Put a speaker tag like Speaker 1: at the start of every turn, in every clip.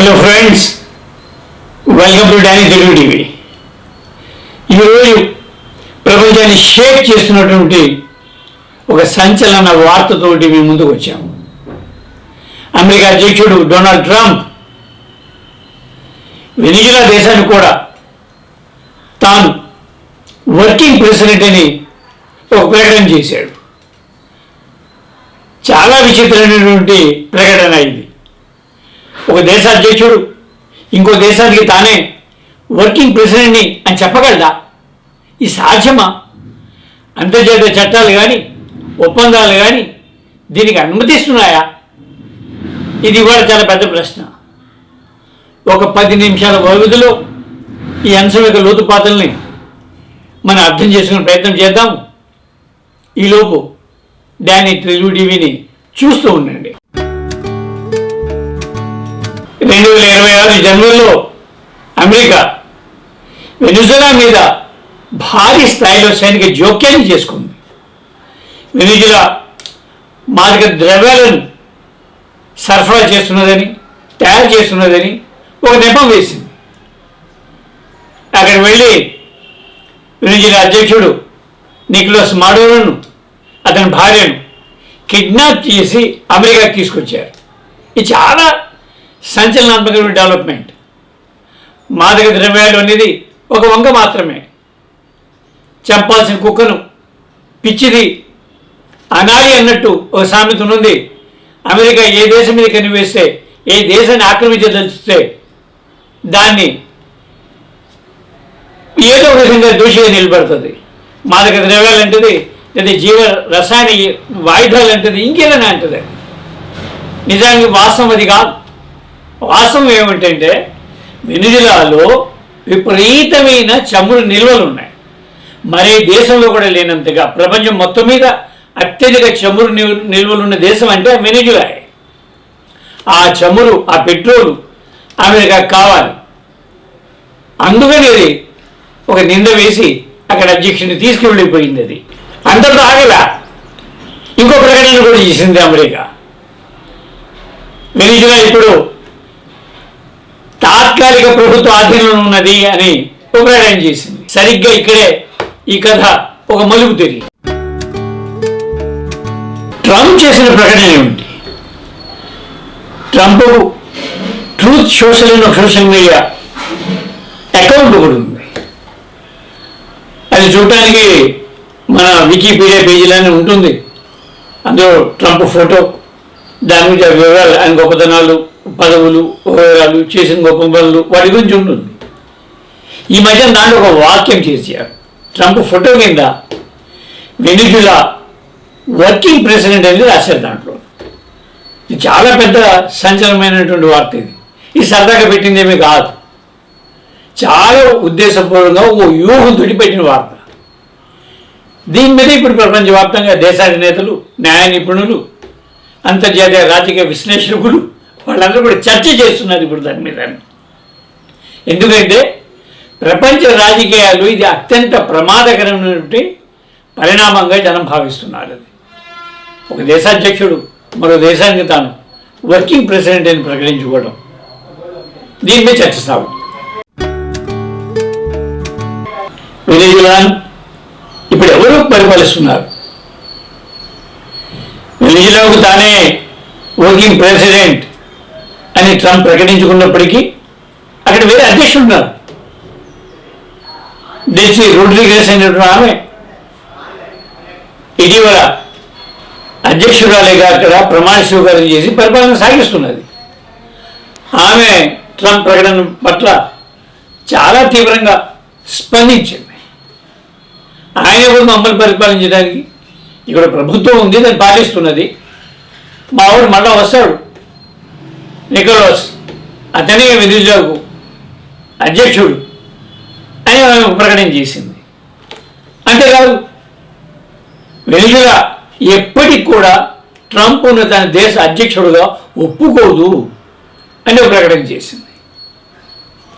Speaker 1: Hello friends welcome to Danny Telugu TV ఈరోజు ప్రపంచాన్ని షేక్ చేస్తున్నటువంటి ఒక సంచలన వార్తతోటి మేము ముందుకు వచ్చాము. అమెరికా అధ్యక్షుడు డొనాల్డ్ ట్రంప్ వెనిజులా దేశాన్ని కూడా తాను వర్కింగ్ ప్రెసిడెంట్ అని ఒక ప్రకటన చేశాడు. చాలా విచిత్రమైనటువంటి ప్రకటన ఇది. ఒక దేశ అధ్యక్షుడు ఇంకో దేశానికి తానే వర్కింగ్ ప్రెసిడెంట్ని అని చెప్పగలదా? ఈ సాధ్యమా? అంతర్జాతీయ చట్టాలు కానీ ఒప్పందాలు కానీ దీనికి అనుమతిస్తున్నాయా? ఇది కూడా చాలా పెద్ద ప్రశ్న. ఒక పది నిమిషాల వ్యవధిలో ఈ అంశం యొక్క లోతుపాతల్ని మనం అర్థం చేసుకునే ప్రయత్నం చేద్దాం. ఈలోపు డానీ తెలుగు టీవీని చూస్తూ ఉండండి. రెండు వేల ఇరవై ఆరు జనవరిలో అమెరికా వెనుజులా మీద భారీ స్థాయిలో సైనిక జోక్యాన్ని చేసుకుంది. వెనుజులా మార్గ ద్రవ్యాలను సరఫరా చేస్తున్నదని తయారు చేస్తున్నదని ఒక నెపం వేసింది. అక్కడ వెళ్ళి వెనుజులా అధ్యక్షుడు నిక్లోస్ మాడోలను అతని భార్యను కిడ్నాప్ చేసి అమెరికాకి తీసుకొచ్చారు. ఇది చాలా సంచలనాత్మకమైన డెవలప్మెంట్. మాదక ద్రవ్యాలు అనేది ఒక వంక మాత్రమే. చంపాల్సిన కుక్కను పిచ్చిది అనాలి అన్నట్టు ఒక సామెత ఉంది అమెరికా ఏ దేశం మీద కనివేస్తే ఏ దేశాన్ని ఆక్రమించదలిస్తే దాన్ని ఏదో ఒక విధంగా దోషిగా నిలబడుతుంది. మాదక ద్రవ్యాలు అంటది లేదా జీవ రసాయన వాయుధాలు అంటది ఇంకేదైనా అంటది. నిజానికి వాస్తవం అది కాదు. వాస్తవం ఏమిటంటే వెనుజులాలో విపరీతమైన చమురు నిల్వలు ఉన్నాయి. మరే దేశంలో కూడా లేనంతగా ప్రపంచం మొత్తం మీద అత్యధిక చమురు నిల్వలు ఉన్న దేశం అంటే వెనుజులాయే ఆ చమురు ఆ పెట్రోలు అమెరికా కావాలి. అందుకని అది ఒక నింద వేసి అక్కడ అధ్యక్షుడిని తీసుకువెళ్ళిపోయింది అది. అంతటా ఆగలా? ఇంకో ప్రకటన కూడా చేసింది అమెరికా. వెనిజులా ఇప్పుడు తాత్కాలిక ప్రభుత్వ ఆధీనంలో ఉన్నది అని ఒక ప్రకటన చేసింది. సరిగ్గా ఇక్కడే ఈ కథ ఒక మలుపు తిరిగి. ట్రంప్ చేసిన ప్రకటన ఏమిటి? Trump Truth Social and social media account కూడా ఉంది. అది చూడటానికి మన వికీపీడియా పేజీలోనే ఉంటుంది. అందులో ట్రంప్ ఫోటో దాని గురించి వివరాలు ఆయన గొప్పతనాలు పదవులు ఓరాలు చేసిన గొప్ప పనులు వాటి గురించి ఉంటుంది. ఈ మధ్య దాంట్లో ఒక వాక్యం చేశారు. ట్రంప్ ఫోటో కింద వెనిజులా వర్కింగ్ ప్రెసిడెంట్ అనేది రాశారు దాంట్లో. ఇది చాలా పెద్ద సంచలనమైనటువంటి వార్త ఇది. ఈ సరదాగా పెట్టిందేమీ కాదు. చాలా ఉద్దేశపూర్వకంగా ఓ వ్యూహంతో పెట్టిన వార్త. దీని మీద ఇప్పుడు ప్రపంచవ్యాప్తంగా దేశాధినేతలు న్యాయ నిపుణులు అంతర్జాతీయ రాజకీయ విశ్లేషకులు వాళ్ళందరూ కూడా చర్చ చేస్తున్నారు ఇప్పుడు దాని మీద. ఎందుకంటే ప్రపంచ రాజకీయాలు ఇది అత్యంత ప్రమాదకరమైనటువంటి పరిణామంగా జనం భావిస్తున్నారు అది. ఒక దేశాధ్యక్షుడు మరో దేశానికి తాను వర్కింగ్ ప్రెసిడెంట్ అని ప్రకటించుకోవడం. దీని మీద చర్చ సాగుతుంది వెనిజులాన్ ఇప్పుడు ఎవరు పరిపాలిస్తున్నారు? వెనిజులాకు తానే వర్కింగ్ ప్రెసిడెంట్ అని ట్రంప్ ప్రకటించుకున్నప్పటికీ అక్కడ వేరే అధ్యక్షులు ఉన్నారు. డెల్సీ రోడ్రిగేస్ అనేటువంటి ఆమె. ఇటీవల అధ్యక్షురాలేగా అక్కడ ప్రమాణ స్వీకారం చేసి పరిపాలన సాగిస్తున్నది. ఆమె ట్రంప్ ప్రకటన పట్ల చాలా తీవ్రంగా స్పందించింది. ఆయన కూడా మమ్మల్ని పరిపాలించడానికి ఇక్కడ ప్రభుత్వం ఉంది దాన్ని పాటిస్తున్నది. మా వాడు మళ్ళా వస్తాడు. నికోలస్. అతనే వెనిజులాకు అధ్యక్షుడు. అని ఆమె ప్రకటన చేసింది. అంతేకాదు వెనిజులా ఎప్పటికి కూడా ట్రంప్ను తన దేశ అధ్యక్షుడుగా ఒప్పుకోదు అని ప్రకటన చేసింది.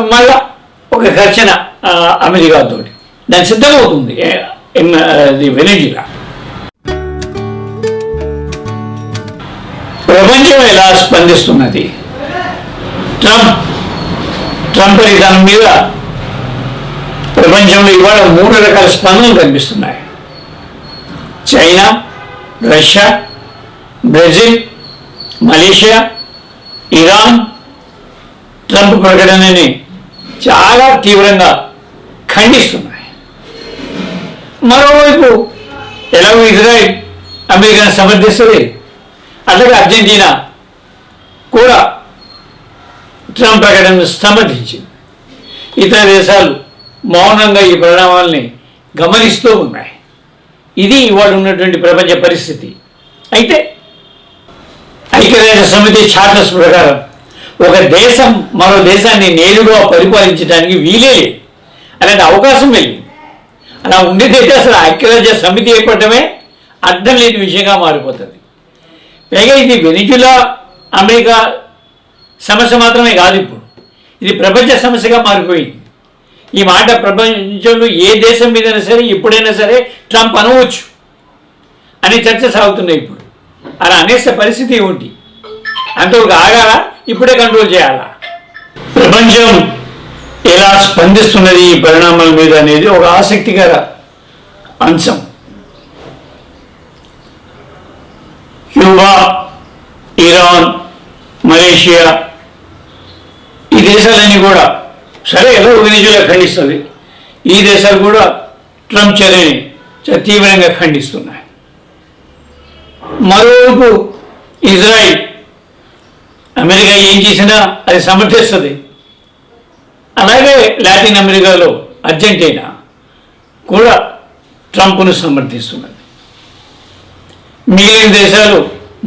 Speaker 1: మళ్ళా ఒక ఘర్షణ ఆ, అమెరికాతో దాని సిద్ధమవుతుంది ఏ- వెనిజులా. ప్రపంచం ఎలా స్పందిస్తున్నది? ట్రంప్ ట్రంప్ విధానం మీద ప్రపంచంలో ఇవాళ మూడు రకాల స్పందనలు కనిపిస్తున్నాయి. China Russia Brazil Malaysia Iran. Trump ప్రకటనని చాలా తీవ్రంగా ఖండిస్తున్నాయి. మరోవైపు ఎలాగో ఇజ్రాయిల్ అమెరికాను సమర్థిస్తుంది? అలాగే అర్జెంటీనా? కూడా ట్రంప్ ప్రకటనను సమర్థించింది ఇతర దేశాలు మౌనంగా ఈ పరిణామాల్ని గమనిస్తూ ఉన్నాయి. ఇది ఇవాళ ఉన్నటువంటి ప్రపంచ పరిస్థితి. అయితే ఐక్యరాజ్య సమితి చార్టర్స్ ప్రకారం ఒక దేశం మరో దేశాన్ని నేరుగా పరిపాలించడానికి వీలే అలాంటి అవకాశం వెళ్ళింది అలా ఉండేదైతే అసలు ఐక్యరాజ్య సమితి ఏర్పడటమే అర్థం లేని విషయంగా మారిపోతుంది. పైగా ఇది వెనిజులా అమెరికా సమస్య మాత్రమే కాదు ఇప్పుడు. ఇది ప్రపంచ సమస్యగా మారిపోయింది. ఈ మాట ప్రపంచంలో ఏ దేశం మీదైనా సరే ఎప్పుడైనా సరే ట్రంప్ అనవచ్చు అనే చర్చ సాగుతున్నాయి ఇప్పుడు. అలా అనేసే పరిస్థితి ఏమిటి అంతవరకు ఆగాలా ఇప్పుడే కంట్రోల్ చేయాలా? ప్రపంచం ఎలా స్పందిస్తున్నది ఈ పరిణామాల మీద అనేది ఒక ఆసక్తికర అంశం. క్యూబా ఇరాన్ మలేషియా ఈ దేశాలన్నీ కూడా సరే ఎలా వెనిజులా ఖండిస్తుంది. ఈ దేశాలు కూడా ట్రంప్ చర్యని తీవ్రంగా ఖండిస్తున్నాయి. మరోవైపు ఇజ్రాయిల్ అమెరికా ఏం చేసినా అది సమర్థిస్తుంది. అలాగే లాటిన్ అమెరికాలో అర్జెంటీనా కూడా ట్రంప్ను సమర్థిస్తున్నది. మిగిలిన దేశాలు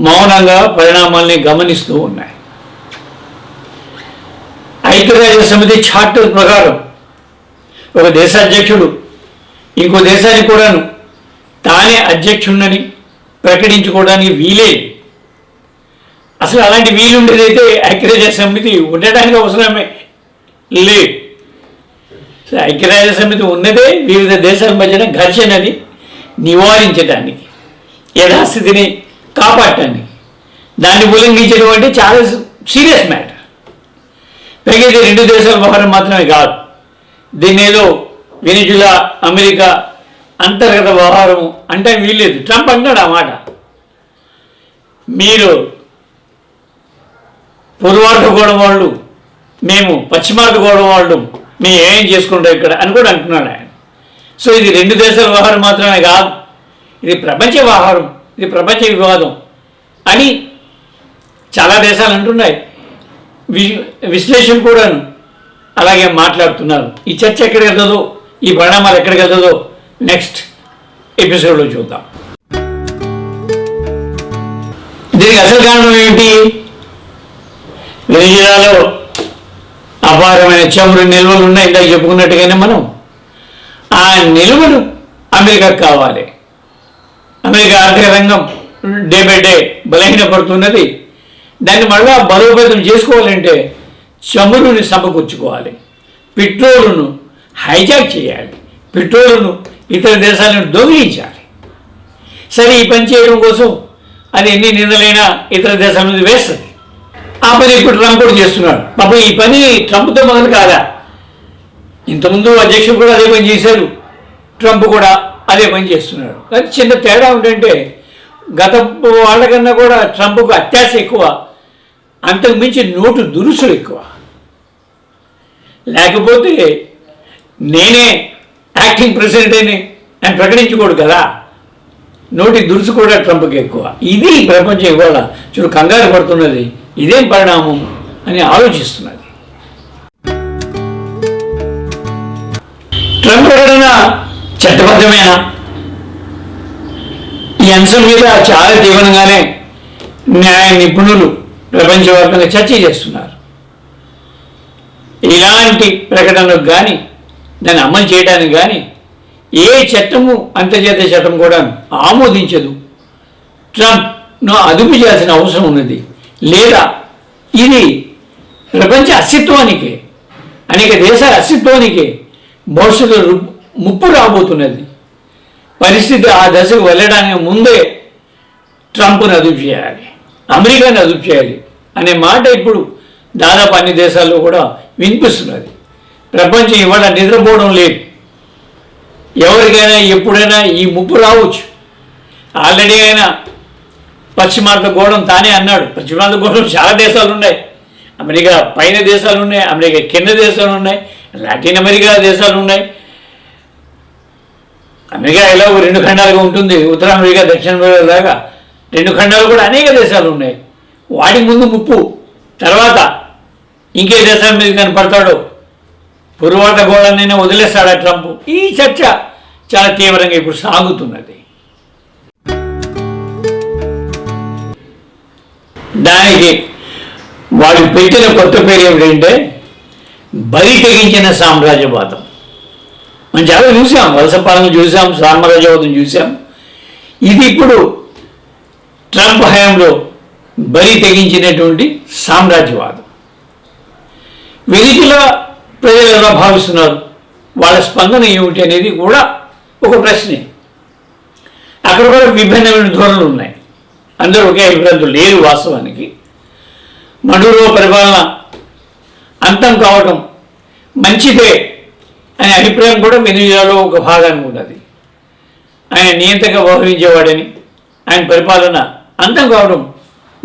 Speaker 1: మౌనంగా పరిణామాల్ని గమనిస్తూ ఉన్నాయి. ఐక్యరాజ్య సమితి చార్టర్ ప్రకారం ఒక దేశ అధ్యక్షుడు ఇంకో దేశానికి కూడాను తానే అధ్యక్షుడినని ప్రకటించుకోవడానికి వీలే. అసలు అలాంటి వీలుండేదైతే ఐక్యరాజ్య సమితి ఉండటానికి అవసరమే లేదు ఐక్యరాజ్య సమితి ఉన్నదే వివిధ దేశాల మధ్యన ఘర్షణని నివారించడానికి యథాస్థితిని కాపాడటాన్ని దాన్ని ఉల్లంఘించడం చాలా సీరియస్ మ్యాటర్. పైగా ఇది రెండు దేశాల వ్యవహారం మాత్రమే కాదు. దీని ఏదో వెనిజులా అమెరికా అంతర్గత వ్యవహారం అంటే వీల్లేదు. ట్రంప్ అన్నాడు ఆ మాట. మీరు పూర్వార్థగోడ వాళ్ళు మేము పశ్చిమార్థగోడ వాళ్ళు మేము ఏం చేసుకుంటాం ఇక్కడ అని కూడా అంటున్నాడు ఆయన. సో ఇది రెండు దేశాల వ్యవహారం మాత్రమే కాదు. ఇది ప్రపంచ వ్యవహారం ఇది ప్రపంచ వివాదం అని చాలా దేశాలు అంటున్నాయి. వి విశ్లేషణ కూడాను అలాగే మాట్లాడుతున్నారు. ఈ చర్చ ఎక్కడికి వెళ్తుందో ఈ పరిణామాలు ఎక్కడికి వెళ్తుందో నెక్స్ట్ ఎపిసోడ్లో చూద్దాం. దీనికి అసలు కారణం ఏమిటి? వెనిజులాలో అపారమైన చమురు నిల్వలు ఉన్నాయి ఇందాక చెప్పుకున్నట్టుగానే మనం. ఆ నిల్వలు అమెరికాకు కావాలి. అమెరికా ఆర్థిక రంగం డే బై డే బలహీనపడుతున్నది దాన్ని మళ్ళా బలోపేతం చేసుకోవాలంటే చమురుని సమకూర్చుకోవాలి. పెట్రోలును హైజాక్ చేయాలి. పెట్రోలును ఇతర దేశాలను దొంగిలించాలి. సరే ఈ పని చేయడం కోసం అది ఎన్ని నిందలైనా ఇతర దేశాల మీద వేస్తుంది. ఆ పని ఇప్పుడు ట్రంప్ కూడా చేస్తున్నాడు. పాపం ఈ పని ట్రంప్తో మొదలు కాదా? ఇంతకుముందు అధ్యక్షుడు కూడా అదే పని చేశారు ట్రంప్ కూడా అదే పని చేస్తున్నాడు. కానీ చిన్న తేడా ఏంటంటే గత వాళ్ళకన్నా కూడా ట్రంప్కు అత్యాశ ఎక్కువ. అంతకు మించి నోటు దురుసులు ఎక్కువ. లేకపోతే నేనే యాక్టింగ్ ప్రెసిడెంట్ అని ఆయన ప్రకటించకూడదు కదా. నోటి దురుసు కూడా ట్రంప్కి ఎక్కువ. ఇది ప్రపంచం ఇవాళ చూడు కంగారు పడుతున్నది. ఇదేం పరిణామం అని ఆలోచిస్తున్నది. ట్రంప్ ఎవరైనా చట్టబద్ధమేనా? ఈ అంశం మీద చాలా తీవ్రంగానే న్యాయ నిపుణులు ప్రపంచవ్యాప్తంగా చర్చ చేస్తున్నారు. ఇలాంటి ప్రకటనలకు కానీ దాన్ని అమలు చేయడానికి కానీ ఏ చట్టము అంతర్జాతీయ చట్టం కూడా ఆమోదించదు. ట్రంప్ను అదుపు చేయాల్సిన అవసరం ఉన్నది. లేదా ఇది ప్రపంచ అస్తిత్వానికి అనేక దేశాల అస్తిత్వానికి భవిష్యత్తులో ముప్పు రాబోతున్నది. పరిస్థితి ఆ దశకు వెళ్ళడానికి ముందే ట్రంప్ను అదుపు చేయాలి అమెరికాని అదుపు చేయాలి అనే మాట ఇప్పుడు దాదాపు అన్ని దేశాల్లో కూడా వినిపిస్తున్నది. ప్రపంచం ఇవాళ నిద్రపోవడం లేదు. ఎవరికైనా ఎప్పుడైనా ఈ ముప్పు రావచ్చు. ఆల్రెడీ అయినా పశ్చిమార్త గోడం తానే అన్నాడు. పశ్చిమార్థ గోడం చాలా దేశాలు ఉన్నాయి అమెరికా పైన దేశాలు ఉన్నాయి అమెరికా కింద దేశాలు ఉన్నాయి లాటిన్ అమెరికా దేశాలు ఉన్నాయి అమెరికా ఎలాగో రెండు ఖండాలుగా ఉంటుంది. ఉత్తర అమెరికా దక్షిణ అమెరికా దాకా. రెండు ఖండాలు కూడా అనేక దేశాలు ఉన్నాయి. వాడి ముందు ముప్పు. తర్వాత ఇంకే దేశాల మీద కనపడతాడు. పురువాత గోడనైనా వదిలేస్తాడా ట్రంప్? ఈ చర్చ చాలా తీవ్రంగా ఇప్పుడు సాగుతున్నది. దానికి వాడు పెట్టిన కొత్త పేరు ఏమిటంటే బరి తెగించిన సామ్రాజ్యవాదం. మనం చాలా చూసాం వలసపాలన చూసాం సామ్రాజ్యవాదం చూసాం. ఇది ఇప్పుడు ట్రంప్ హయాంలో బలి తెగించినటువంటి సామ్రాజ్యవాదం. వెలికిలా ప్రజలు ఎలా భావిస్తున్నారు? వాళ్ళ స్పందన ఏమిటి అనేది కూడా ఒక ప్రశ్నే. అక్కడ కూడా విభిన్నమైన ధోరణులు ఉన్నాయి. అందరూ ఒకే అభిప్రాయంతో లేరు వాస్తవానికి. మడురో పరిపాలన అంతం కావటం మంచిదే. అనే అభిప్రాయం కూడా వెనుజులాలో ఒక భాగానికి ఉన్నది. ఆయన నియంతగా వ్యవహరించేవాడని ఆయన పరిపాలన అంతం కావడం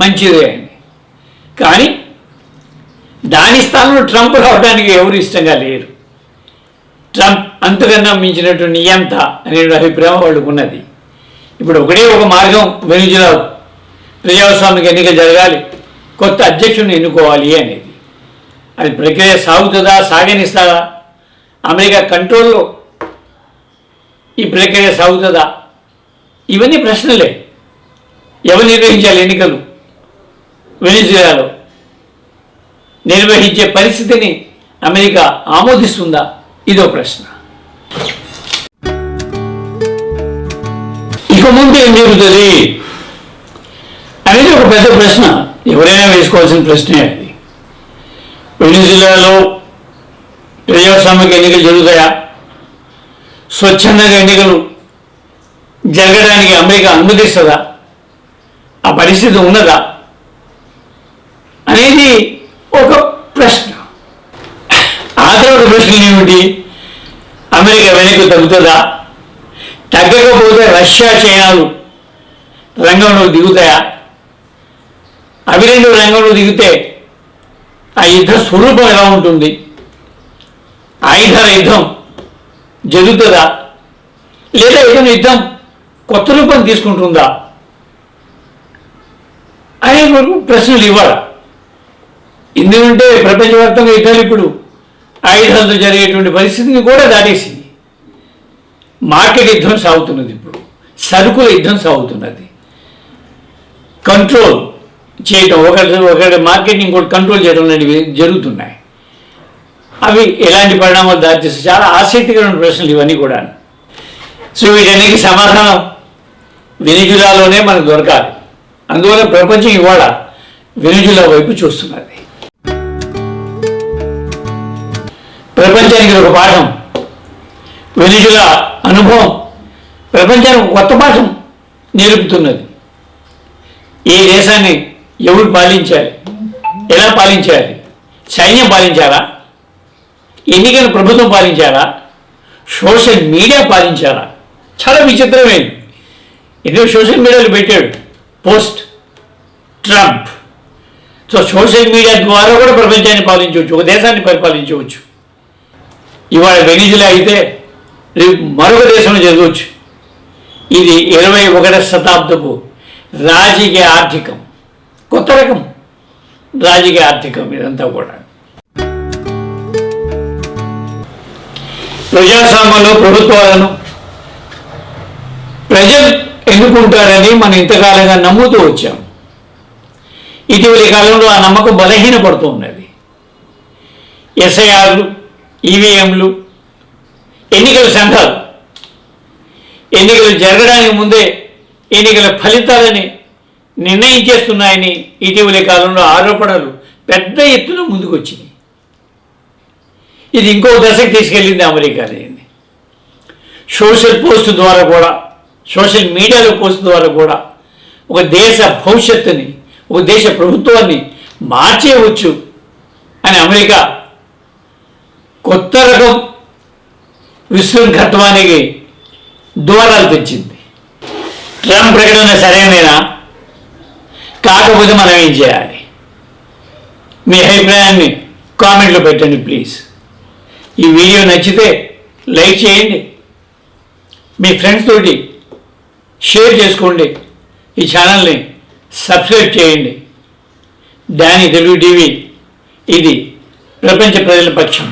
Speaker 1: మంచిదే ఆయన కానీ దాని స్థానంలో ట్రంప్ రావడానికి ఎవరు ఇష్టంగా లేరు. ట్రంప్ అంతకన్నా మించినటువంటి నియంత అనే అభిప్రాయం వాళ్ళకు ఉన్నది. ఇప్పుడు ఒకటే ఒక మార్గం వెనుజులా ప్రజాస్వామిక ఎన్నిక జరగాలి కొత్త అధ్యక్షుడిని ఎన్నుకోవాలి అనేది. అది ప్రక్రియ సాగుతుందా సాగనిస్తారా? అమెరికా కంట్రోల్లో ఈ ప్రక్రియ సాగుతుందా? ఇవన్నీ ప్రశ్నలే. ఎవరు నిర్వహించాలి ఎన్నికలు? వెనిజులాలో నిర్వహించే పరిస్థితిని అమెరికా ఆమోదిస్తుందా? ఇదో ప్రశ్న. ఇక ముందు ఏం జరుగుతుంది? అనేది ఒక పెద్ద ప్రశ్న. ఎవరైనా వేసుకోవాల్సిన ప్రశ్నే అది. వెనిజులాలో ప్రజాస్వామిక ఎన్నికలు జరుగుతాయా? స్వచ్ఛందంగా ఎన్నికలు జరగడానికి అమెరికా అనుమతిస్తుందా? ఆ పరిస్థితి ఉన్నదా? అనేది ఒక ప్రశ్న. ఆ తర్వాత ప్రశ్న ఏమిటి? అమెరికా వెనక్కి తగ్గుతుందా? తగ్గకపోతే రష్యా చైనాలు రంగంలో దిగుతాయా? అవి రెండు రంగంలో దిగితే ఆ యుద్ధ స్వరూపం ఎలా ఉంటుంది? ఆయుధాల యుద్ధం జరుగుతుందా? లేదా ఏదైనా యుద్ధం కొత్త రూపం తీసుకుంటుందా? అనే వరకు ప్రశ్నలు ఇవ్వాలి. ఎందుకంటే ప్రపంచవ్యాప్తంగా యుద్ధాలు ఇప్పుడు ఆయుధాలతో జరిగేటువంటి పరిస్థితిని కూడా దాటేసింది. మార్కెట్ యుద్ధం సాగుతున్నది ఇప్పుడు. సరుకుల యుద్ధం సాగుతున్నది. కంట్రోల్ చేయటం ఒకరి ఒకరి మార్కెట్ ఇంకోటి కంట్రోల్ చేయడం లాంటివి జరుగుతున్నాయి. అవి ఎలాంటి పరిణామాలు దారితీస్తాయి? చాలా ఆసక్తికరమైన ప్రశ్నలు ఇవన్నీ కూడా సో వీటన్నిటికీ సమాధానం వెనిజులాలోనే మనకు దొరకాలి. అందువల్ల ప్రపంచం ఇవాళ వెనిజులా వైపు చూస్తున్నది. ప్రపంచానికి ఒక పాఠం. వెనిజులా అనుభవం. ప్రపంచానికి కొత్త పాఠం నేర్పుతున్నది. ఈ దేశాన్ని ఎవరు పాలించాలి? ఎలా పాలించాలి? సైన్యం పాలించాలా? ఎన్నికను ప్రభుత్వం పాలించాలా సోషల్ మీడియా పాలించాలా చాలా విచిత్రమైంది ఎందుకు సోషల్ మీడియాలో పెట్టాడు? Post Trump. So social media ద్వారా కూడా ప్రపంచాన్ని పాలించవచ్చు ఒక దేశాన్ని పరిపాలించవచ్చు ఇవాళ వెనిజులా అయితే రేపు మరొక దేశంలో జరగవచ్చు. ఇది ఇరవై ఒకటో శతాబ్దపు రాజకీయ ఆర్థికం. కొత్త రకం. రాజకీయ ఆర్థికం ఇదంతా కూడా. ప్రజాస్వామ్యంలో ప్రభుత్వాలను ప్రజలు ఎన్నుకుంటారని మనం ఇంతకాలంగా నమ్ముతూ వచ్చాం. ఇటీవలి కాలంలో ఆ నమ్మకం బలహీనపడుతూ ఉన్నది ఎస్ఐఆర్లు ఈవీఎంలు ఎన్నికల సంఘాలు. ఎన్నికలు జరగడానికి ముందే ఎన్నికల ఫలితాలని నిర్ణయించేస్తున్నాయని ఇటీవలి కాలంలో ఆరోపణలు పెద్ద ఎత్తున ముందుకొచ్చింది ఇది ఇంకో దశకు తీసుకెళ్ళింది అమెరికా అనేది సోషల్ పోస్ట్ ద్వారా కూడా సోషల్ మీడియాలో పోస్ట్ ద్వారా కూడా ఒక దేశ భవిష్యత్తుని ఒక దేశ ప్రభుత్వాన్ని మార్చేయవచ్చు అని అమెరికా కొత్త రకం విశృంఖత్వానికి దూరాలు తెచ్చింది. ట్రంప్ ప్రకటన సరైనదేనా? కాకపోతే మనం ఏం చేయాలి? మీ అభిప్రాయాన్ని కామెంట్లో పెట్టండి ప్లీజ్. ఈ వీడియో నచ్చితే లైక్ చేయండి. మీ ఫ్రెండ్స్ తోటి షేర్ చేసుకోండి. ఈ ఛానల్ని సబ్స్క్రైబ్ చేయండి. డానీ తెలుగు టీవీ ఇది ప్రపంచ ప్రజల పక్షం.